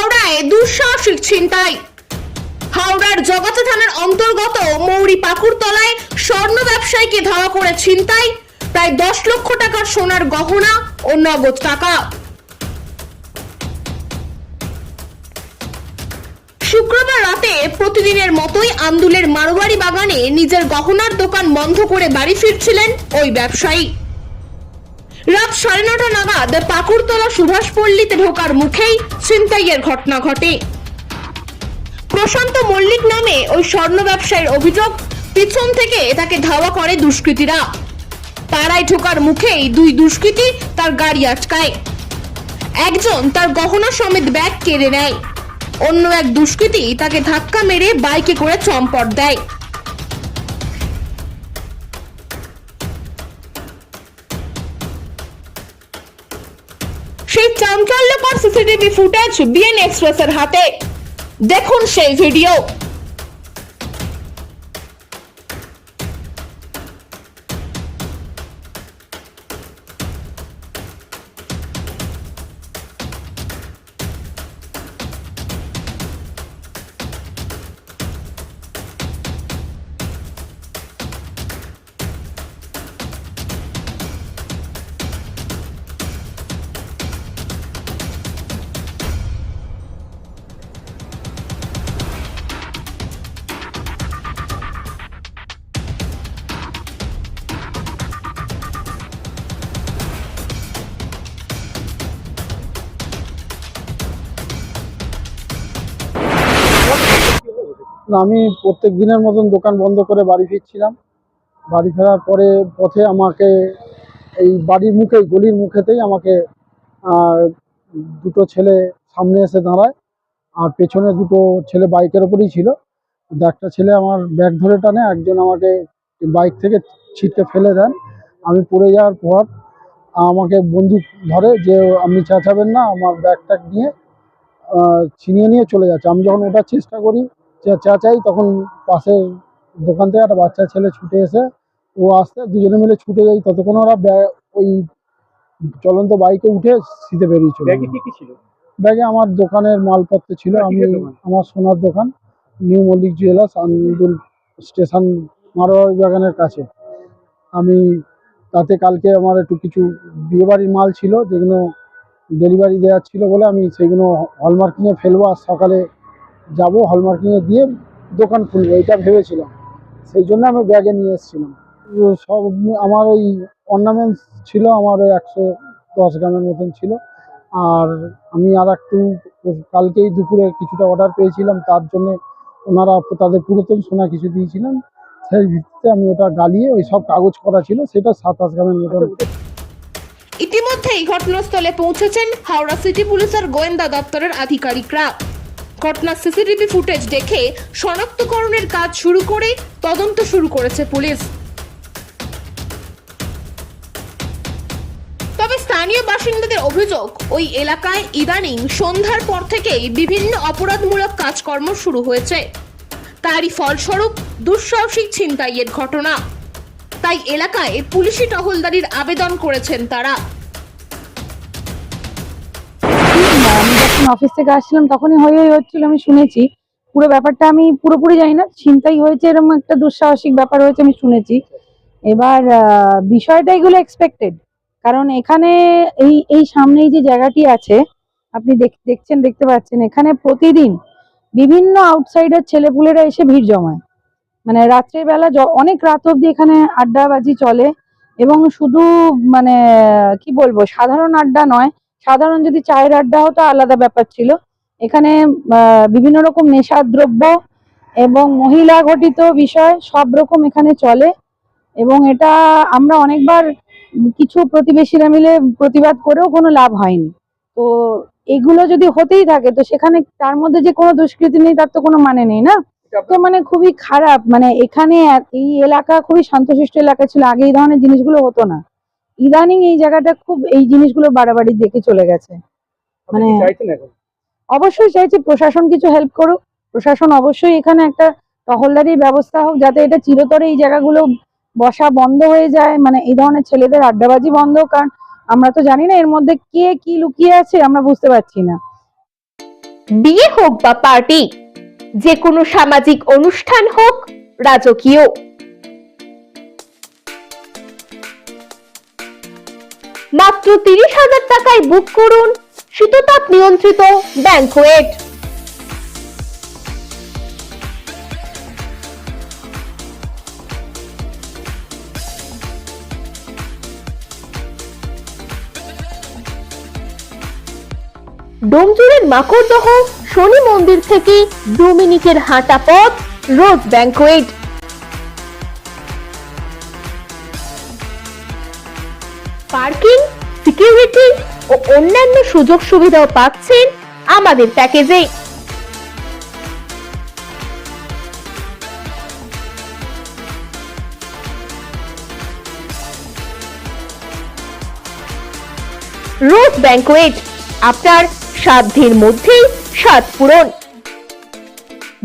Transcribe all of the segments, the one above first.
হাওড়ায় দুঃসাহসিক ছিনতাই। হাওড়ার থানার অন্তর্গত মৌরি স্বর্ণ ব্যবসায়ীকে ধাওয়া করে ছিনতাই, প্রায় দশ লক্ষ টাকার সোনার গহনা ও নগদ টাকা। শুক্রবার রাতে প্রতিদিনের মতোই আন্দুলের মারোয়ারি বাগানে নিজের গহনার দোকান বন্ধ করে বাড়ি ফিরছিলেন ওই ব্যবসায়ী। রাত সাড়ে নটা নাগাদ পাকুড়তলা সুভাষপল্লীতে ঢোকার মুখেই ছিনতাইয়ের ঘটনা ঘটে। প্রশান্ত মল্লিক নামে ওই স্বর্ণ ব্যবসায়ীর অভিযোগ, পিছন থেকে তাকে ধাওয়া করে দুষ্কৃতীরা। পাড়ায় ঢোকার মুখেই দুই দুষ্কৃতী তার গাড়ি আটকায়। একজন তার গহনা সমেত ব্যাগ কেড়ে নেয়। অন্য এক দুষ্কৃতী তাকে ধাক্কা মেরে বাইকে করে চম্পট দেয়। চাঞ্চল্যকর সিসিটিভি ফুটেজ বিএন এক্সপ্রেসের হাতে। দেখুন সেই ভিডিও আমি প্রত্যেক দিনের মতন দোকান বন্ধ করে বাড়ি ফিরছিলাম। বাড়ি ফেরার পরে পথে আমাকে এই বাড়ির মুখে, গলির মুখেতেই আমাকে দুটো ছেলে সামনে এসে দাঁড়ায়। আর পেছনে দুটো ছেলে বাইকের ওপরেই ছিল। একটা ছেলে আমার ব্যাগ ধরে টানে, একজন আমাকে বাইক থেকে ছিটকে ফেলে দেন। আমি পড়ে যাওয়ার পর আমাকে বন্দুক ধরে যে, আপনি চেঁচাবেন না, আমার ব্যাগ ট্যাগ নিয়ে ছিনিয়ে নিয়ে চলে যাচ্ছে। আমি যখন ওঠার চেষ্টা করি চেঁচাই তখন পাশের দোকান থেকে একটা বাচ্চা ছেলে ছুটে এসে ও আসতে দুজনে মিলে ছুটে যাই। ততক্ষণ ওরা ওই চলন্ত বাইকে উঠে শীতে বেরিয়ে চলে ব্যাগে আমার দোকানের মালপত্র ছিল আমি আমার সোনার দোকান new Mallick jewellers Andul station Marwari বাগানের কাছে। আমি তাতে কালকে আমার একটু কিছু বিয়েবাড়ির মাল ছিল যেগুলো ডেলিভারি দেওয়ার ছিল বলে আমি সেগুলো হলমার্কিংয়ে ফেলব আর সকালে যাব হলমার্কিংয়ে দিয়ে দোকান খুলবো, এটা ভেবেছিলাম। সেই জন্য আমি ব্যাগে নিয়ে এসেছিলাম। সব আমার ওই অর্নামেন্টস ছিল, আমার ওই একশো দশ গ্রামের মতন ছিল। আর আমি আর একটু কালকেই দুপুরে কিছুটা অর্ডার পেয়েছিলাম, তার জন্য ওনারা তাদের পুরাতন সোনা কিছু দিয়েছিলেন। সেই ভিত্তিতে আমি ওটা গালিয়ে ওই সব কাগজ করা ছিল, সেটা সাতাশ গ্রামের মতন। ইতিমধ্যেই ঘটনাস্থলে পৌঁছেছেন হাওড়া সিটি পুলিশের গোয়েন্দা দপ্তরের আধিকারিকরা। ঘটনার সিসিটিভি ফুটেজ দেখে শনাক্তকরণের কাজ শুরু করে তদন্ত শুরু করেছে পুলিশ। তবে স্থানীয় বাসিন্দাদের অভিযোগ, ওই এলাকায় ইদানিং সন্ধ্যার পর থেকেই বিভিন্ন অপরাধমূলক কাজকর্ম শুরু হয়েছে। তারই ফলস্বরূপ দুঃসাহসিক ছিনতাইয়ের ঘটনা। তাই এলাকায় পুলিশি টহলদারির আবেদন করেছেন তারা। যখন অফিস থেকে আসছিলাম, তখনই হই হচ্ছিল, আমি শুনেছি। পুরো ব্যাপারটা আমি পুরোপুরি জানি না ছিনতাই হয়েছে এরকম একটা দুঃসাহসিক ব্যাপার হয়েছে, আমি শুনেছি। এবার বিষয়টা এগুলো এক্সপেক্টেড কারণ এখানে এই এই সামনেই যে জায়গাটি আছে, আপনি দেখ- দেখছেন, দেখতে পাচ্ছেন, এখানে প্রতিদিন বিভিন্ন আউটসাইডার ছেলেপুলেরা এসে ভিড় জমায়। মানে রাত্রের বেলা অনেক রাত অবধি এখানে আড্ডাবাজি চলে এবং শুধু মানে কি বলব, সাধারণ আড্ডা নয় সাধারণ যদি চায়ের আড্ডা হতো, আলাদা ব্যাপার ছিল। এখানে বিভিন্ন রকম নেশার দ্রব্য এবং মহিলা ঘটিত বিষয় সব রকম এখানে চলে। এবং এটা আমরা অনেকবার কিছু প্রতিবেশীরা মিলে প্রতিবাদ করেও কোনো লাভ হয়নি। তো এগুলো যদি হতেই থাকে, তো সেখানে তার মধ্যে যে কোনো দুষ্কৃতি নেই, তার তো কোনো মানে নেই না? তো মানে খুবই খারাপ। মানে এখানে এই এলাকা খুবই শান্তশিষ্ট এলাকা ছিল। আগে এই ধরনের জিনিসগুলো হতো না। ইদানিং এই জায়গাটা খুব এই জিনিসগুলো বাড়াবাড়ি দেখে চলে গেছে। মানে অবশ্যই চাইছি প্রশাসন কিছু হেল্প করুক। প্রশাসন অবশ্যই এখানে একটা টহলদারির ব্যবস্থা হোক যাতে এটা চিরতরে এই জায়গাগুলো বসা বন্ধ হয়ে যায়। মানে এই ধরনের ছেলেদের আড্ডাবাজি বন্ধ কারণ আমরা তো জানি না এর মধ্যে কে কি লুকিয়ে আছে আমরা বুঝতে পারছি না। বিয়ে হোক বা পার্টি যে কোনো সামাজিক অনুষ্ঠান হোক রাজকীয়। মাত্র তিরিশ হাজার টাকায় বুক করুন শীততাপ নিয়ন্ত্রিত ব্যাংকোয়েট ডোমজুড়ের মাকড়দহ শনি মন্দির থেকে দু মিনিটের হাঁটা পথ রোজ ব্যাংকোয়েট পার্কিং, সিকিউরিটি ও অন্যান্য সুযোগ সুবিধাও পাচ্ছেন আমাদের প্যাকেজে। রোজ ব্যাংকোয়েট, আপনার সাধ্যের মধ্যেই স্বাদ পূরণ।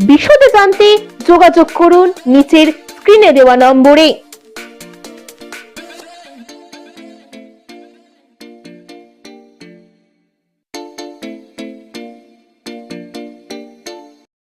বিশদে জানতে যোগাযোগ করুন নিচের স্ক্রিনে দেওয়া নম্বরে।